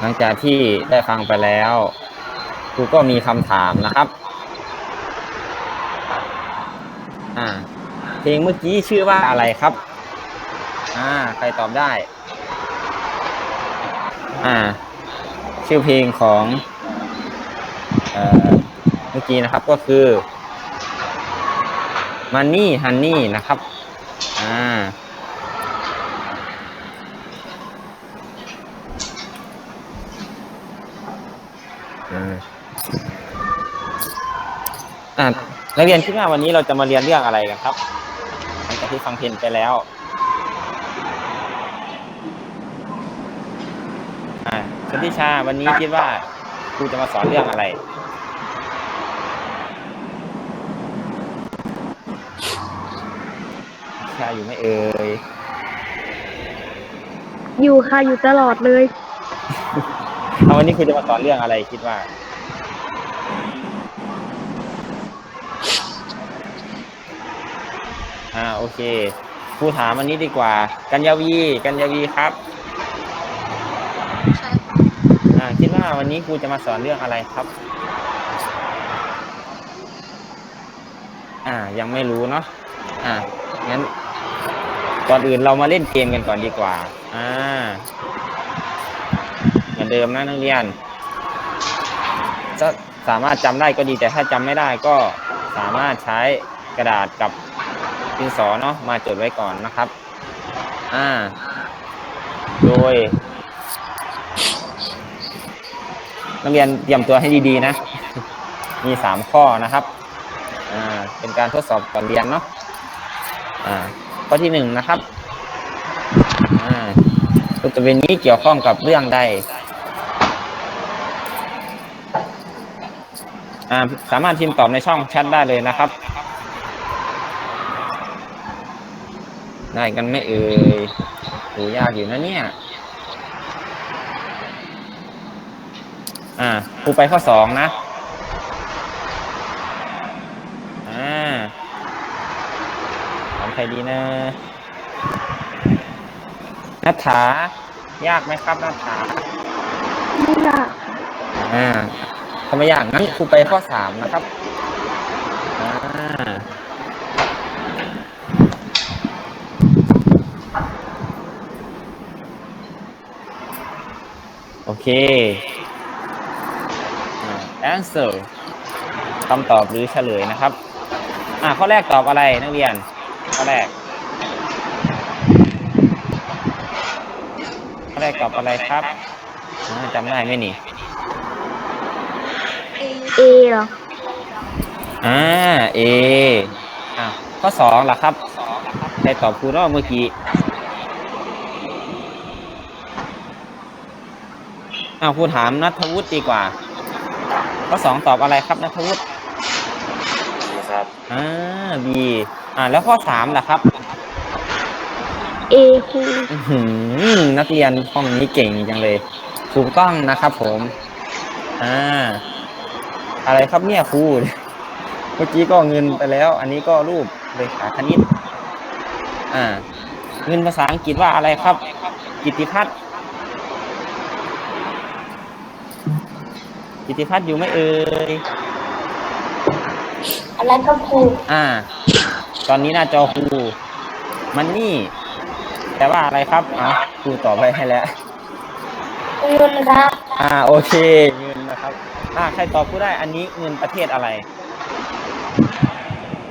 หลังจากที่ได้ฟังไปแล้วครูก็มีคำถามนะครับ อ่า เพลงเมื่อกี้ชื่อว่าอะไรครับ อ่า ใครตอบได้ อ่า ชื่อเพลงของเอ่อเมื่อกี้นะครับก็คือ Money Honey นะครับ อ่าอ่านักเรียนคิดว่าวันนี้เราจะมาเรียนเรื่องอะไรกันครับ จากที่ฟังเพลงไปแล้วอ่าชนทิชาวันนี้คิดว่าครูจะมาสอนเรื่องอะไร ชาอยู่ไหม่เอ่ย อยู่ค่ะอยู่ตลอดเลย เอาวันนี้ครูจะมาสอนเรื่องอะไรคิดว่า อ่า โอเคครูถามอันนี้ดีกว่า กัญญาวีกัญญาวีครับอ่าคิดว่าวันนี้ครูจะมาสอนเรื่องอะไรครับ อ่า ยังไม่รู้เนาะอ่างั้นก่อนอื่นเรามาเล่นเกมกันก่อนดีกว่า อ่า เหมือนเดิมนะนักเรียนจะสามารถจำได้ก็ดีแต่ถ้าจำไม่ได้ก็สามารถใช้กระดาษกับ ดินสอเนาะมาจดไว้ก่อนนะครับ อ่า โดยนักเรียนเตรียมตัวให้ดีๆนะ มีสามข้อนะครับ อ่า เป็นการทดสอบก่อนเรียนเนาะ อ่า ข้อที่หนึ่งนะครับ อ่าบทเรียนนี้เกี่ยวข้องกับเรื่องใด อ่า สามารถพิมพ์ตอบในช่องแชทได้เลยนะครับ ได้กันไหม่เอ่ยโหยากอยู่นะเนี่ย อ่าครูไปข้อสองนะ อ่าถามใครดีนะนัทธายากไหมครับนัทธาไม่ยาก อ่าทำไมยากงั้นครูไปข้อสามนะครับ อ่า โอ เคอ่า answer คำตอบหรือเฉลยนะครับ อ่าข้อแรกตอบอะไรนักเรียน ข้อแรก ข้อแรกตอบอะไรครับอ่าจำได้ไหมนี่เอเหรอ อ่าเออ่าข้อสองล่ะครับ ใครตอบครูเนาะเมื่อกี้ อ้าวครูถามนัทวุฒิดีกว่า ข้อสองตอบอะไรครับนัทวุฒิครับ อ่าบีอ่าแล้วข้อสามล่ะครับ เอครูอื้อหือนักเรียนห้องนี้เก่งจังเลย ถูกต้องนะครับผม อ่า อะไรครับเนี่ยครู เมื่อกี้ก็เงินไปแล้ว อันนี้ก็รูปเลขาคณิต อ่า เงินภาษาอังกฤษว่าอะไรครับ กิตติพัฒน์ กิตติพัฒน์อยู่ไหมเอ่ยอะไรก็ครูอ่า ตอนนี้หน้าจอครูมันนี่แต่ว่าอะไรครับอะครูตอบไปให้แล้วเงินครับ อ่าโอเคเงินนะครับ อ่าใครตอบผู้ได้อันนี้เงินประเทศอะไร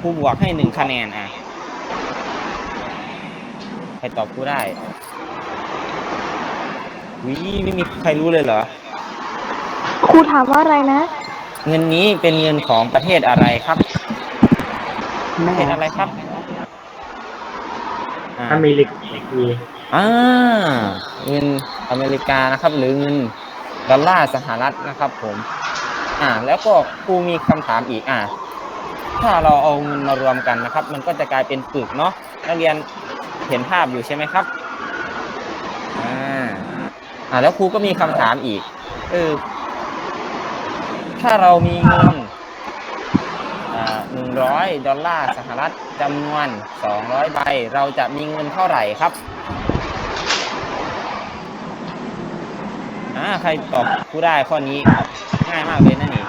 ครูบวกให้หนึ่งคะแนนอะใครตอบผู้ได้วิไม่มีใครรู้เลยเหรอค รูถามว่าอะไรนะ เงินนี้เป็นเงินของประเทศอะไรครับประเทศอะไรครับอ่าอเมริกาอ่าเงินอเมริกานะครับ หรือเงินดอลลาร์สหรัฐนะครับ ผม อ่า แล้วก็ครูมีคำถามอีกอ่า ถ้าเราเอาเงินมารวมกันนะครับ มันก็จะกลายเป็นปึกเนาะนักเรียนเห็นภาพอยู่ใช่ไหมครับอ่าอ่าแล้วครูก็มีคำถามอีกเออ ถ้าเรามีเงินหนึ่งร้อยดอลลาร์สหรัฐจำนวนสองร้อยใบ เราจะมีเงินเท่าไหร่ครับอ่าใครตอบผู้ได้ข้อนี้ง่ายมากเลยนะนี่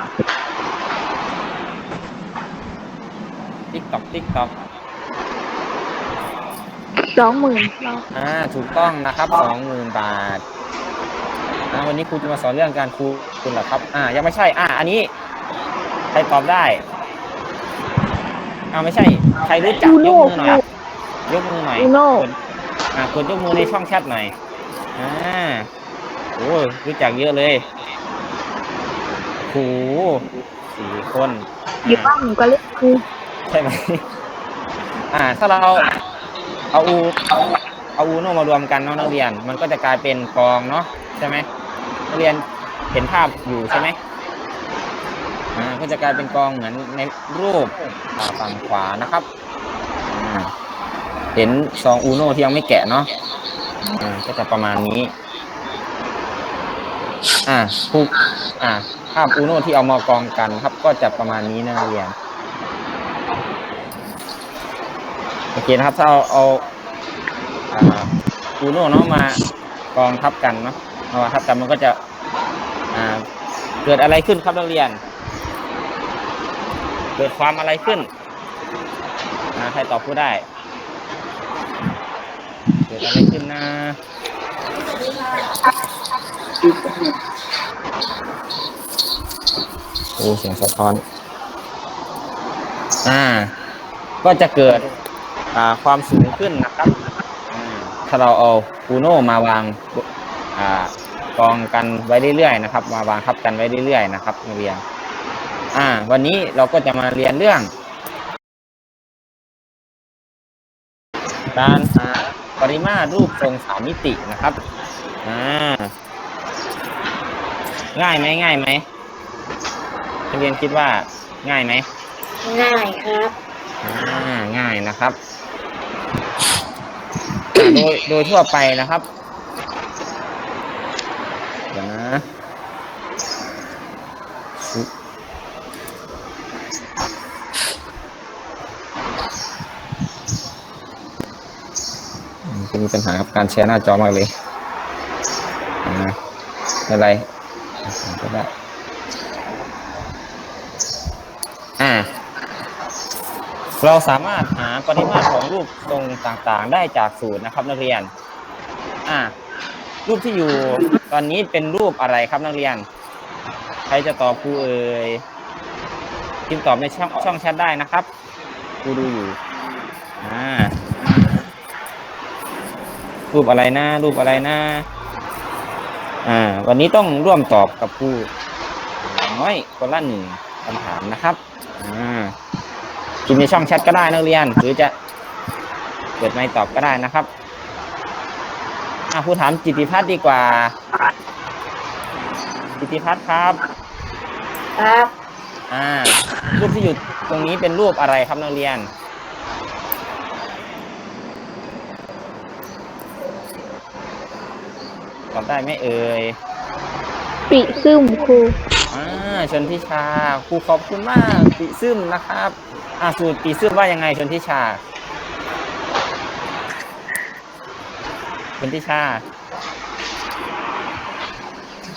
ติ๊กตอกติ๊กตอกสองหมื่นเราอ่าถูกต้องนะครับสองหมื่นบาท อ่าวันนี้ครูจะมาสอนเรื่องการคูณเหรอครับ อ่า ยังไม่ใช่ อ่า อันนี้ใครตอบได้อ่าไม่ใช่ ใครรู้จักยกมือหน่อย ยกมือหน่อยอูโน่ กดอ่ากดยกมือในช่องแชทหน่อย อ่า โอ้ยรู้จักเยอะเลยโหสี่คนอยู่บ้านหนูก็เล่นครูใช่ไหม อ่า ถ้าเราเอาอู เอาอูโนมารวมกันเนาะนักเรียน มันก็จะกลายเป็นกองเนาะใช่ไหมนักเรียนเห็นภาพอยู่ใช่ไหมอ่าก็จะกลายเป็นกองเหมือนในรูปอ่าฝั่งขวานะครับเห็นซองอูโนที่ยังไม่แกะเนาะก็จะประมาณนี้ อ่าคูอ่า ภาพอูโนที่เอามากองกันครับ ก็จะประมาณนี้นะเรียนโอเคนะครับถ้าเอาเอา อูโน่เนาะมากองทับกันเนาะมาทับกันมันก็จะอ่าเกิดอะไรขึ้นครับนักเรียน เกิดความอะไรขึ้นใครตอบผู้ได้ เกิดอะไรขึ้นนะโอ้เสียงสะท้อน อ่า ก็จะเกิดอ่าความสูงขึ้นนะครับ ถ้าเราเอาอูโน่มาวางอ่ากองกันไว้เรื่อยๆนะครับ มาวางทับกันไว้เรื่อยๆนะครับนักเรียนอ่า วันนี้เราก็จะมาเรียนเรื่อง การหาปริมาตรรูปทรงสามมิตินะครับอ่าง่ายไหมง่ายไหมนักเรียนคิดว่าง่ายไหมง่ายครับอ่าง่ายนะครับอ่า โดยโดยทั่วไปนะครับ เดี๋ยวนะจะมีปัญหากับการแชร์หน้าจอมากเลยอ่าไม่ไรก็ได้ อ่า เราสามารถหาปริมาตรของรูปทรงต่างๆ ได้จากสูตรนะครับ นักเรียน อ่า รูปที่อยู่ตอนนี้เป็นรูปอะไรครับนักเรียน ใครจะตอบครูเอ่ยพิมพ์ตอบในช่องช่องแชทได้นะครับครูดูอยู่ อ่า รูปอะไรนะรูปอะไรนะอ่า วันนี้ต้องร่วมตอบกับครูอย่างน้อยคนละหนึ่งคำถามนะครับ อ่า พิมพ์ในช่องแชทก็ได้นักเรียน หรือจะเปิดไมค์ตอบก็ได้นะครับอะครูถามจิตติพัฒน์ดีกว่า จิตติพัฒน์ครับ ครับ อ่า รูปที่อยู่ตรงนี้เป็นรูปอะไรครับนักเรียน ตอบได้ไหมเอ่ยปีซึมครูอ่า ชนทิชาครูขอบคุณมากปีซึมนะครับอ่าสูตรปีซึมว่ายังไงชนทิชาชนทิชา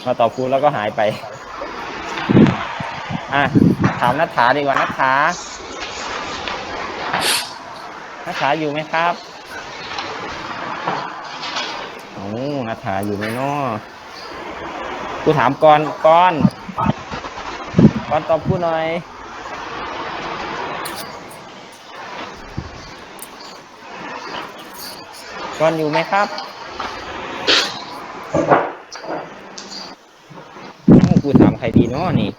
มาตอบครูแล้วก็หายไป อะถามนัทธาดีกว่านัทธานัทธาอยู่ไหมครับโอ้นัทธาอยู่ไหมเนาะกูถามก่อนก่อน ก่อนตอบกูหน่อยก่อนอยู่ไหมครับโอ้กูถามใครดีเนาะนี่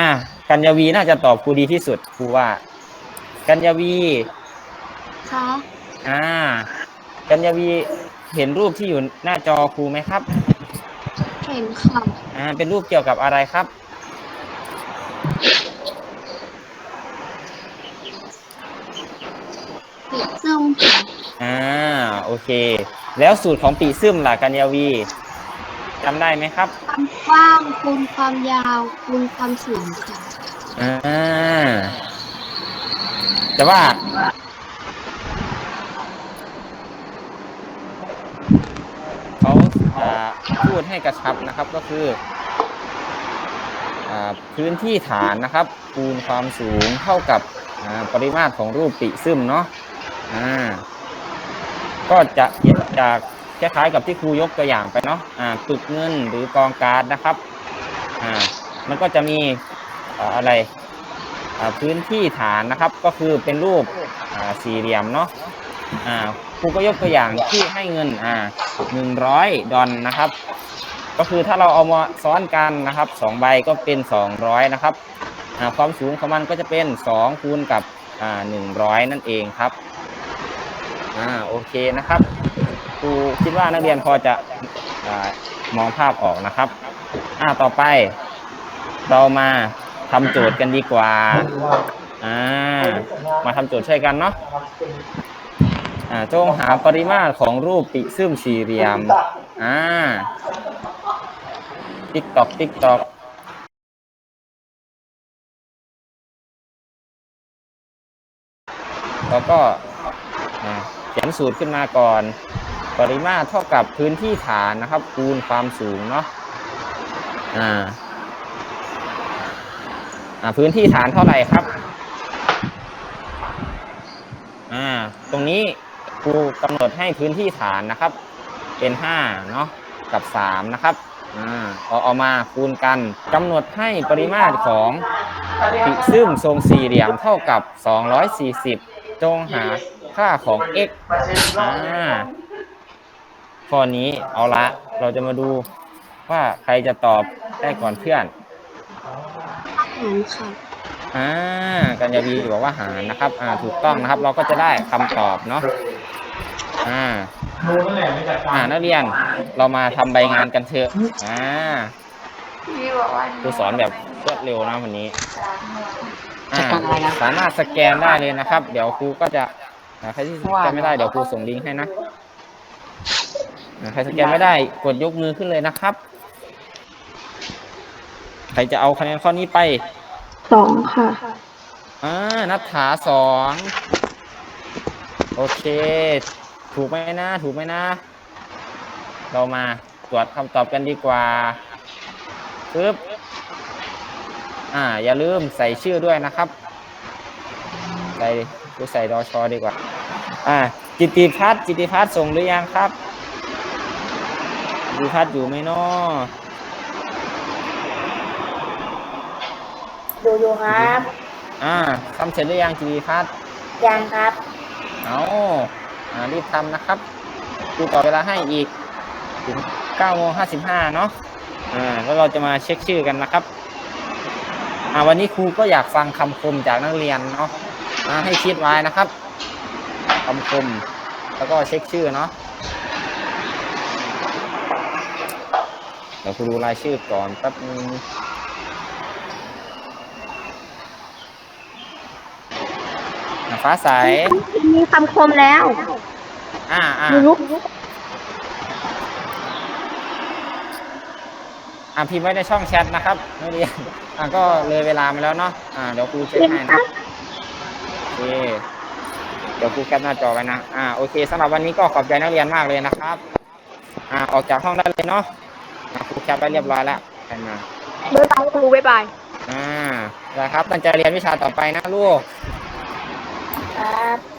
อะกัญญาวีน่าจะตอบครูดีที่สุดครูว่า กัญญาวีคะอ่า กัญญาวีเห็นรูปที่อยู่หน้าจอครูไหมครับ เห็นค่ะ อ่า เป็นรูปเกี่ยวกับอะไรครับ ปีซึมอ่า โอเค แล้วสูตรของปีซึมล่ะกัญญาวีจำได้ไหมครับ ความกว้างคูณความยาวคูณความสูงค่ะ อ่า แต่ว่า ให้กระชับนะครับก็คืออพื้นที่ฐานนะครับคูณความสูงเท่ากับปริมาตรของรูปปีซึมเนาะก็จะเห็นจากคล้ายๆกับที่ครูยกตัวอย่างไปเนาะอ่าปึกเงินหรือกองการ์ดนะครับมันก็จะมีอ่าอะไรพื้นที่ฐานนะครับก็คือเป็นรูปสี่เหลี่ยมเนาะครูก็ยกตัวอย่างที่ให้เงินหนึ่งร้อยดอลนะครับ ก็คือถ้าเราเอามาซ้อนกันนะครับสองใบก็เป็นสองร้อยนะครับความสูงของมันก็จะเป็นสองคูณกับหนึ่งร้อยนั่นเองครับอ่าโอเคนะครับครูคิดว่านักเรียนพอจะอมองภาพออกนะครับอ่าต่อไป เรามาทำโจทย์กันดีกว่าอ่ามาทำโจทย์ช่วยกันเนาะอ่าจงหาปริมาตรของรูปปิซึมสี่เหลี่ยมอ่า ติ๊กตอกติ๊กตอกแล้วก็เขียนสูตรขึ้นมาก่อน ปริมาตรเท่ากับพื้นที่ฐานนะครับ คูณความสูงเนาะอ่าอ่าพื้นที่ฐานเท่าไหร่ครับอ่าตรงนี้ครูกำหนดให้พื้นที่ฐานนะครับ เป็นห้าเนาะกับสามนะครับ อ่าเอาเอามาคูณกันกำหนดให้ปริมาตรของปิซึมทรงสี่เหลี่ยมเท่ากับ 240 จงหาค่าของ x อ่าข้อนี้เอาละ เราจะมาดูว่าใครจะตอบได้ก่อนเพื่อนหารค่ะอ่ากัญญาวีบอกว่าหารนะครับ อ่า ถูกต้องนะครับ เราก็จะได้คำตอบเนาะ อ่า อ่านักเรียนเรามาทำใบงานกันเถอะอ่าครูสอนแบบรวดเร็วนะวันนี้อ่าสามารถสแกนได้เลยนะครับ เดี๋ยวครูก็จะอ่าใครที่สแกนไม่ได้เดี๋ยวครูส่งลิงก์ให้นะอ่าใครสแกนไม่ได้กดยกมือขึ้นเลยนะครับ ใครจะเอาคะแนนข้อนี้ไป สองค่ะ อ่านัทถาสองโอเค ถูกไหมนะ ถูกไหมนะ เรามาตรวจคำตอบกันดีกว่าปึ๊บอ่า อย่าลืมใส่ชื่อด้วยนะครับ ใส่ดูใส่ดอชอดีกว่า อ่า จิตติพัฒน์จิตติพัฒน์ส่งหรือยังครับจิตติพัฒน์อยู่ไหมเนาะดูอยู่ครับ อ่าทำเสร็จหรือยังจิตติพัฒน์ยังครับ เอาอ่า รีบทำนะครับดูต่อเวลาให้อีกถึง9โมง55 เนาะอ่าแล้วเราจะมาเช็คชื่อกันนะครับอ่าวันนี้ครูก็อยากฟังคำคมจากนักเรียนเนาะอ่าให้คิดไว้นะครับคำคม แล้วก็เช็คชื่อเนาะเดี๋ยวครูดูรายชื่อก่อนแป๊บนึงฟ้าใสมีคำคมแล้ว อ่าอ่าลุกอ่าพิมพ์ไว้ในช่องแชทนะครับนักเรียนอ่าก็เลยเวลามาแล้วเนาะอ่าเดี๋ยวครูเช็คให้นะโอเคเดี๋ยวครูแคปหน้าจอไว้นะอ่าโอเคสำหรับวันนี้ก็ขอบใจนักเรียนมากเลยนะครับ อ่าออกจากห้องได้เลยเนาะอ่าครูแคปไว้เรียบร้อยแล้วใครมาบ๊ายบายครูบ๊ายบายอ่าได้ครับตั้งใจเรียนวิชาต่อไปนะลูกครับ